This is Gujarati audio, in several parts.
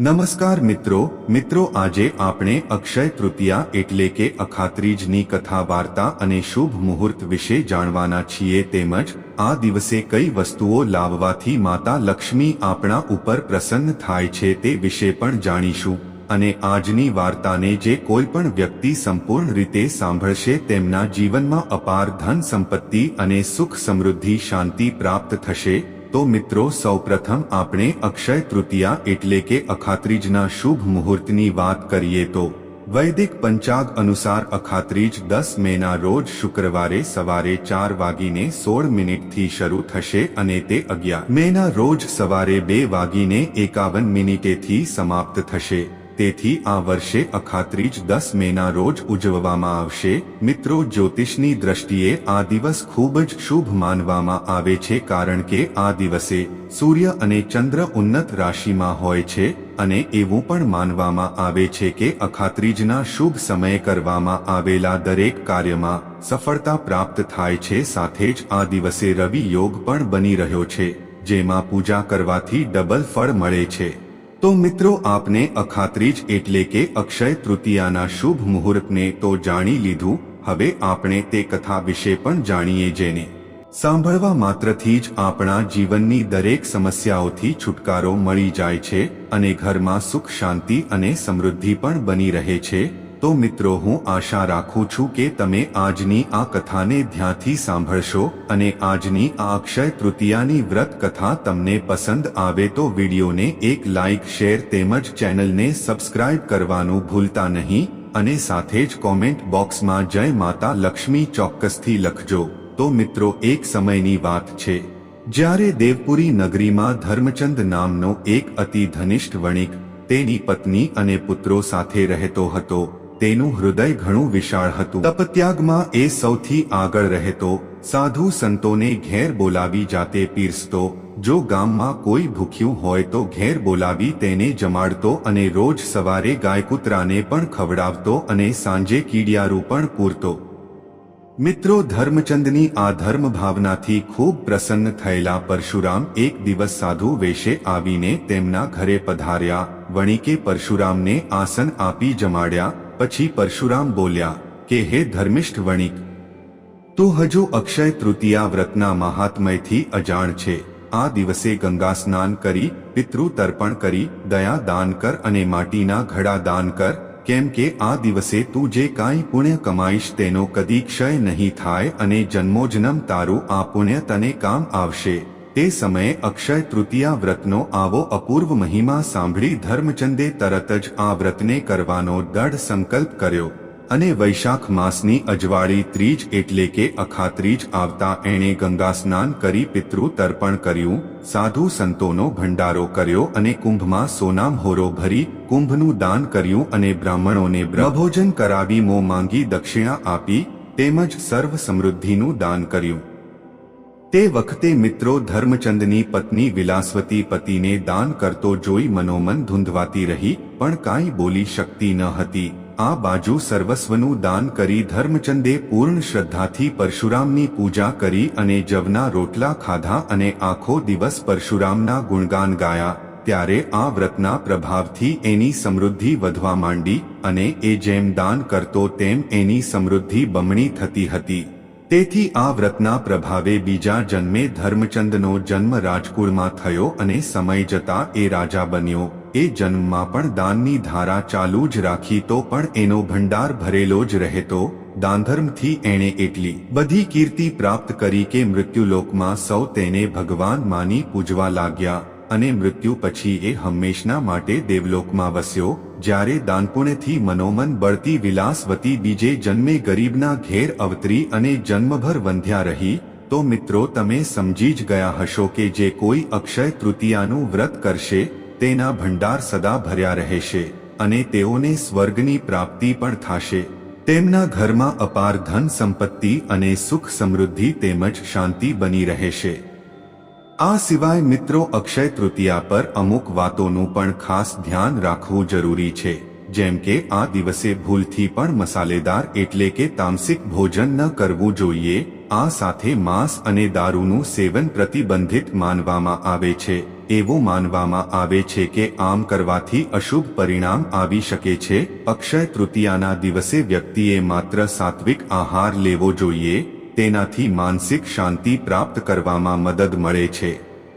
નમસ્કાર મિત્રો મિત્રો આજે આપણે અક્ષય તૃતીયા એટલે કે અખાત્રીજની કથા વાર્તા અને શુભ મુહૂર્ત વિશે જાણવાના છીએ તેમજ આ દિવસે કઈ વસ્તુઓ લાવવાથી માતા લક્ષ્મી આપણા ઉપર પ્રસન્ન થાય છે તે વિશે પણ જાણીશું. અને આજની વાર્તાને જે કોઈ પણ વ્યક્તિ સંપૂર્ણ રીતે સાંભળશે તેમના જીવનમાં અપાર ધન સંપત્તિ અને સુખ સમૃદ્ધિ શાંતિ પ્રાપ્ત થશે તો મિત્રો, સૌપ્રથમ આપણે અક્ષય તૃતીયા એટલે કે અખાત્રીજના શુભ મુહૂર્તની વાત કરીએ તો, વૈદિક પંચાગ અનુસાર અખાત્રીજ દસ મેના રોજ શુક્રવારે સવારે ચાર વાગીને સોળ મિનિટથી શરૂ થશે અને તે અગિયાર મેના રોજ સવારે બે વાગીને એકાવન મિનિટેથી સમાપ્ત થશે. તેથી આ વર્ષે અખાત્રીજ દસ મેના રોજ ઉજવવામાં આવશે. મિત્રો, જ્યોતિષની દ્રષ્ટિએ આ દિવસ ખૂબ જ શુભ માનવામાં આવે છે કારણ કે આ દિવસે સૂર્ય અને ચંદ્ર ઉન્નત રાશિમાં હોય છે અને એવું પણ માનવામાં આવે છે કે અખાત્રીજના શુભ સમયે કરવામાં આવેલા દરેક કાર્યમાં સફળતા પ્રાપ્ત થાય છે. સાથે જ આ દિવસે રવિ યોગ પણ બની રહ્યો છે, જેમાં પૂજા કરવાથી ડબલ ફળ મળે છે. તો મિત્રો આપને અખાત્રીજ એટલે કે અક્ષય તૃતીયાના શુભ મુહૂર્તને તો જાણી લીધું, હવે આપણે તે કથા વિશે પણ જાણીએ જેને. સાંભળવા માત્રથી જ આપણા જીવનની દરેક સમસ્યાઓથી છુટકારો મળી જાય છે અને ઘરમાં સુખ, શાંતિ અને સમૃદ્ધિ પણ બની રહે છે. તો મિત્રો હું આશા રાખું છું કે તમે આજની આ કથાને ધ્યાનથી સાંભળશો અને આજની આ અક્ષય તૃતીયાની વ્રત કથા તમને પસંદ આવે તો વિડીયોને એક લાઇક શેર તેમજ ચેનલને સબસ્ક્રાઇબ કરવાનું ભૂલતા નહીં અને સાથે જ કોમેન્ટ બોક્સમાં જય માતા લક્ષ્મી ચોક્કસથી લખજો. તો મિત્રો, એક સમયની વાત છે. જ્યારે દેવપુરી નગરીમાં ધર્મચંદ નામનો એક અતિ ધનિષ્ઠ વણિક તેની પત્ની અને પુત્રો સાથે રહેતો હતો તેનું હૃદય ઘણું વિશાળ હતું. તપત્યાગમાં એ સૌથી આગળ રહેતો, સાધુ સંતોને ઘેર બોલાવી જાતે પીરસતો, જો ગામમાં કોઈ ભૂખ્યું હોય તો ઘેર બોલાવી તેને જમાડતો અને રોજ સવારે ગાયકૂતરાને પણ ખવડાવતો અને સાંજે કીડિયારું પણ પૂરતો. મિત્રો, ધર્મચંદની આ ધર્મ ભાવનાથી ખૂબ પ્રસન્ન થયેલા પરશુરામ એક દિવસ સાધુ વેશે આવીને તેમના ઘરે પધાર્યા વણિકે પરશુરામને આસન આપી જમાડ્યા પછી પરશુરામ બોલ્યા, કે હે ધર્મિષ્ઠ વણિક, તું હજુ અક્ષય તૃતીયા વ્રતના મહાત્મયથી અજાણ છે. આ દિવસે ગંગા સ્નાન કરી, પિતૃ તર્પણ કરી, દયા દાન કર અને માટીના ઘડા દાન કર, કેમ કે આ દિવસે તું જે કાંઈ પુણ્ય કમાઈશ તેનો કદી ક્ષય નહીં થાય અને જન્મોજન્મ તારું આ પુણ્ય તને કામ આવશે. તે સમયે અક્ષય તૃતીયા વ્રતનો આવો અપૂર્વ મહિમા સાંભળી ધર્મચંદે તરત જ આ વ્રતને કરવાનો દઢ સંકલ્પ કર્યો અને વૈશાખ માસની અજવાળી ત્રીજ એટલે કે અખાત્રીજ આવતા એણે ગંગા સ્નાન કરી પિતૃ તર્પણ કર્યું, સાધુ સંતોનો ભંડારો કર્યો અને કુંભમાં સોનામ હોરો ભરી કુંભનું દાન કર્યું અને બ્રાહ્મણોને બ્રભોજન કરાવી મો માંગી દક્ષિણા આપી તેમજ સર્વ સમૃદ્ધિનું દાન કર્યું. તે વખતે મિત્રો ધર્મચંદની પત્ની વિલાસવતી પતિને દાન કરતો જોઈ મનોમન ધૂંધવાતી રહી, પણ કાંઈ બોલી શકતી ન હતી. આ બાજુ સર્વસ્વનું દાન કરી ધર્મચંદે પૂર્ણ શ્રદ્ધાથી પરશુરામની પૂજા કરી અને જવના રોટલા ખાધા અને આખો દિવસ પરશુરામના ગુણગાન ગાયા. ત્યારે આ વ્રતના પ્રભાવથી એની સમૃદ્ધિ વધવા માંડી અને એ જેમ દાન કરતો તેમ એની સમૃદ્ધિ બમણી થતી હતી. તેથી આ વ્રતના પ્રભાવે બીજા જન્મે ધર્મચંદનો જન્મ રાજકુળમાં થયો અને સમય જતા એ રાજા બન્યો. એ જન્મમાં પણ દાનની ધારા ચાલુ જ રાખી તો પણ એનો ભંડાર ભરેલો જ રહેતો. દાનધર્મથી એણે એટલી બધી કીર્તિ પ્રાપ્ત કરી કે મૃત્યુલોકમાં સૌ તેને ભગવાન માની પૂજવા લાગ્યા. અને મૃત્યુ પછી એ હંમેશના માટે દેવલોકમાં વસ્યો, જ્યારે દાનપુણ્યથી મનોમન બળતી વિલાસવતી બીજે જન્મે ગરીબના ઘેર અવતરી અને જન્મભર વંધ્યા રહી, તો મિત્રો તમે સમજી જ ગયા હશો કે જે કોઈ અક્ષય તૃતીયાનું વ્રત કરશે, તેના ભંડાર સદા ભર્યા રહેશે, અને તેઓને સ્વર્ગની પ્રાપ્તિ પણ થશે. તેમના ઘરમાં અપાર ધન સંપત્તિ અને સુખ સમૃદ્ધિ તેમજ શાંતિ બની રહેશે. આ સિવાય મિત્રો અક્ષય તૃતીયા પર અમુક વાતોનું પણ ખાસ ધ્યાન રાખવું જરૂરી છે, જેમ કે આ દિવસે ભૂલથી પણ મસાલેદાર એટલે કે તામસિક ભોજન ન કરવું જોઈએ, આ સાથે માંસ અને દારૂનું સેવન પ્રતિબંધિત માનવામાં આવે છે, એવું માનવામાં આવે છે કે આમ કરવાથી અશુભ પરિણામ આવી શકે છે, અક્ષય તૃતીયાના દિવસે વ્યક્તિએ માત્ર સાત્વિક આહાર લેવો જોઈએ તેનાથી માનસિક શાંતિ પ્રાપ્ત કરવામાં મદદ મળે છે.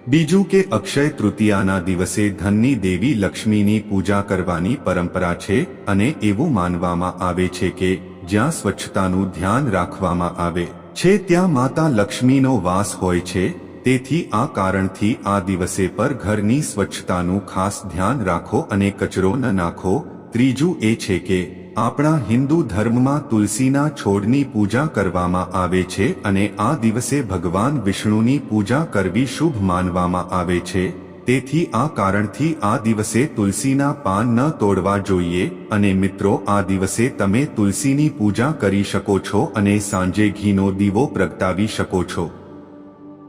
બીજું કે અક્ષય તૃતીયાના દિવસે ધનની દેવી લક્ષ્મીની પૂજા કરવાની પરંપરા છે અને એવું માનવામાં આવે છે કે જ્યાં સ્વચ્છતાનું ધ્યાન રાખવામાં આવે છે, ત્યાં માતા લક્ષ્મીનો વાસ હોય છે. તેથી આ કારણથી આ દિવસે પર ઘરની સ્વચ્છતાનું ખાસ ધ્યાન રાખો અને કચરો ન નાખો. ત્રીજું એ છે કે આપણા હિન્દુ ધર્મમાં તુલસીના છોડની પૂજા કરવામાં આવે છે અને આ દિવસે ભગવાન વિષ્ણુની પૂજા કરવી શુભ માનવામાં આવે છે. તેથી આ કારણથી આ દિવસે તુલસીના પાન ન તોડવા જોઈએ અને મિત્રો, આ દિવસે તમે તુલસીની પૂજા કરી શકો છો અને સાંજે ઘીનો દીવો પ્રગટાવી શકો છો.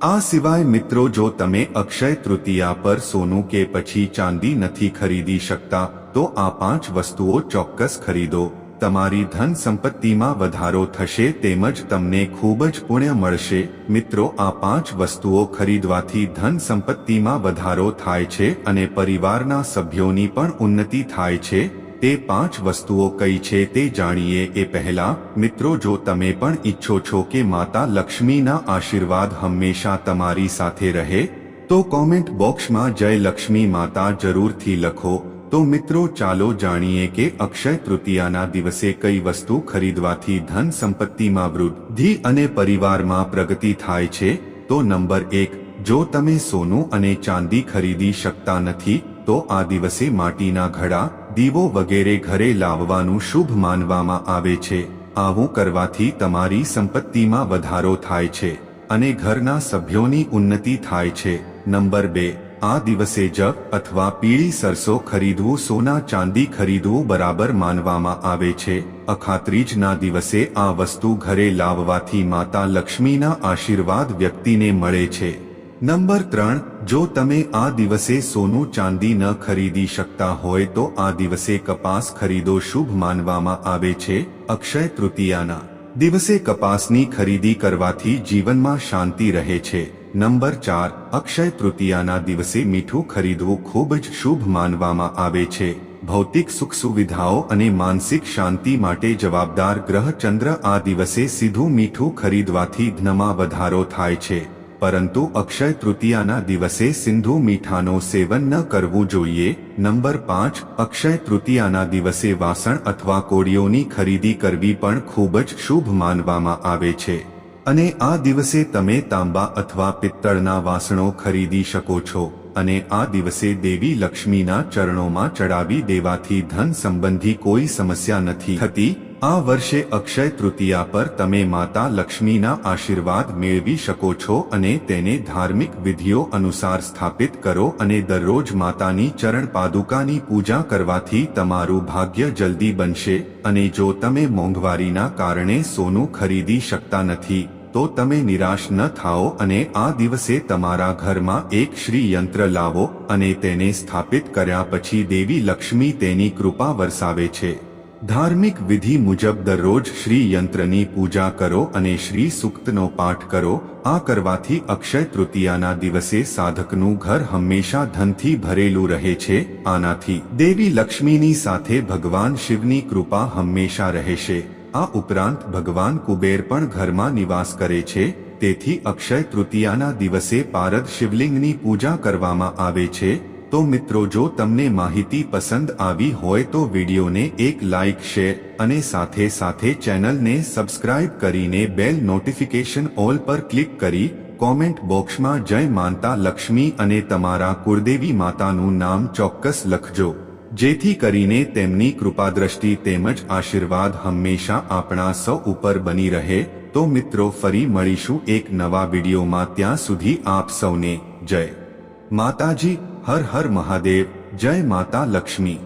આ સિવાય મિત્રો, જો તમે અક્ષય તૃતીયા પર સોનું કે પછી ચાંદી નથી ખરીદી શકતા તો આ પાંચ વસ્તુઓ ચોક્કસ ખરીદો. તમારી ધન સંપત્તિમાં વધારો થશે તેમજ તમને ખૂબ જ પુણ્ય મળશે. મિત્રો, આ પાંચ વસ્તુઓ ખરીદવાથી ધન સંપત્તિમાં વધારો થાય છે અને પરિવારના સભ્યોની પણ ઉન્નતિ થાય છે. તે પાંચ વસ્તુઓ કઈ છે તે જાણીએ એ પહેલા, મિત્રો, જો તમે પણ ઈચ્છો છો કે માતા લક્ષ્મીના આશીર્વાદ હંમેશા તમારી સાથે રહે, તો કોમેન્ટ બોક્સમાં જય લક્ષ્મી માતા જરૂરથી લખો. તો મિત્રો, ચાલો જાણીએ કે અક્ષય તૃતીયાના દિવસે કઈ વસ્તુ ખરીદવાથી ધન સંપત્તિમાં વૃદ્ધિ અને પરિવારમાં પ્રગતિ થાય છે? તો નંબર એક, જો તમે સોનું અને ચાંદી ખરીદી શકતા નથી, તો આ દિવસે માટીના ઘડા, દીવો વગેરે ઘરે લાવવાનું શુભ માનવામાં આવે છે. આવું કરવાથી તમારી સંપત્તિમાં વધારો થાય છે અને ઘરના સભ્યોની ઉન્નતિ થાય છે. નંબર બે આ દિવસે જગ અથવા પીળી સરસો ખરીદવું, સોના ચાંદી ખરીદવું બરાબર માનવામાં આવે છે. અખાત્રીજના દિવસે આ વસ્તુ ઘરે લાવવાથી માતા લક્ષ્મીના આશીર્વાદ વ્યક્તિને મળે છે. નંબર ત્રણ, જો તમે આ દિવસે સોનું ચાંદી ન ખરીદી શકતા હોય તો આ દિવસે કપાસ ખરીદો શુભ માનવામાં આવે છે. અક્ષય તૃતીયાના દિવસે કપાસની ખરીદી કરવાથી જીવનમાં શાંતિ રહે છે. નંબર ચાર, અક્ષય તૃતીયાના દિવસે મીઠું ખરીદવું ખૂબ જ શુભ માનવામાં આવે છે. ભૌતિક સુખ સુવિધાઓ અને માનસિક શાંતિ માટે જવાબદાર ગ્રહ ચંદ્ર આ દિવસે સીધું મીઠું ખરીદવાથી ધનમાં વધારો થાય છે. પરંતુ અક્ષય તૃતીયાના દિવસે સિંધુ મીઠાનો સેવન ન કરવું જોઈએ. નંબર પાંચ, અક્ષય તૃતીયાના દિવસે વાસણ અથવા કોળીઓની ખરીદી કરવી પણ ખૂબ જ શુભ માનવામાં આવે છે. અને આ દિવસે તમે તાંબા અથવા પિત્તળના વાસણો ખરીદી શકો છો અને આ દિવસે દેવી લક્ષ્મીના ચરણોમાં ચડાવી દેવાથી ધન સંબંધી કોઈ સમસ્યા નથી થતી. આ વર્ષે અક્ષય તૃતીયા પર તમે માતા લક્ષ્મીના આશીર્વાદ મેળવી શકો છો અને તેને ધાર્મિક વિધિઓ અનુસાર સ્થાપિત કરો અને દરરોજ માતાની ચરણ પાદુકાની પૂજા કરવાથી તમારું ભાગ્ય જલ્દી બનશે અને જો તમે મોંઘવારીના કારણે સોનું ખરીદી શકતા નથી તો તમે નિરાશ ન થાઓ અને આ દિવસે તમારા ઘરમાં એક શ્રી યંત્ર લાવો અને તેને સ્થાપિત કર્યા પછી દેવી લક્ષ્મી તેની કૃપા વરસાવે છે. ધાર્મિક વિધિ મુજબ દરરોજ શ્રી યંત્રની પૂજા કરો અને શ્રી સુક્તનો પાઠ કરો. આ કરવાથી અક્ષય તૃતીયાના દિવસે સાધકનું ઘર હંમેશા ધનથી ભરેલું રહે છે. આનાથી દેવી લક્ષ્મીની સાથે ભગવાન શિવની કૃપા હંમેશા રહેશે. આ ઉપરાંત ભગવાન કુબેર પણ ઘરમાં નિવાસ કરે છે, તેથી અક્ષય તૃતીયાના દિવસે પારદ શિવલિંગની પૂજા કરવામાં આવે છે, તો મિત્રો જો તમને માહિતી પસંદ આવી હોય તો વિડીયોને એક લાઇક, શેર અને સાથે સાથે ચેનલને સબસ્ક્રાઇબ કરીને બેલ નોટિફિકેશન ઓલ પર ક્લિક કરી કોમેન્ટ બોક્સમાં જય માનતા લક્ષ્મી અને તમારા કુળદેવી માતાનું નામ ચોક્કસ લખજો. જેથી કરીને તેમની કૃપાદ્રષ્ટિ તેમજ આશીર્વાદ હંમેશા આપણા સૌ ઉપર બની રહે, તો મિત્રો ફરી મળીશું એક નવા વિડીયોમાં ત્યાં સુધી આપ સૌને જય. માતાજી, હર હર મહાદેવ, જય માતા લક્ષ્મી.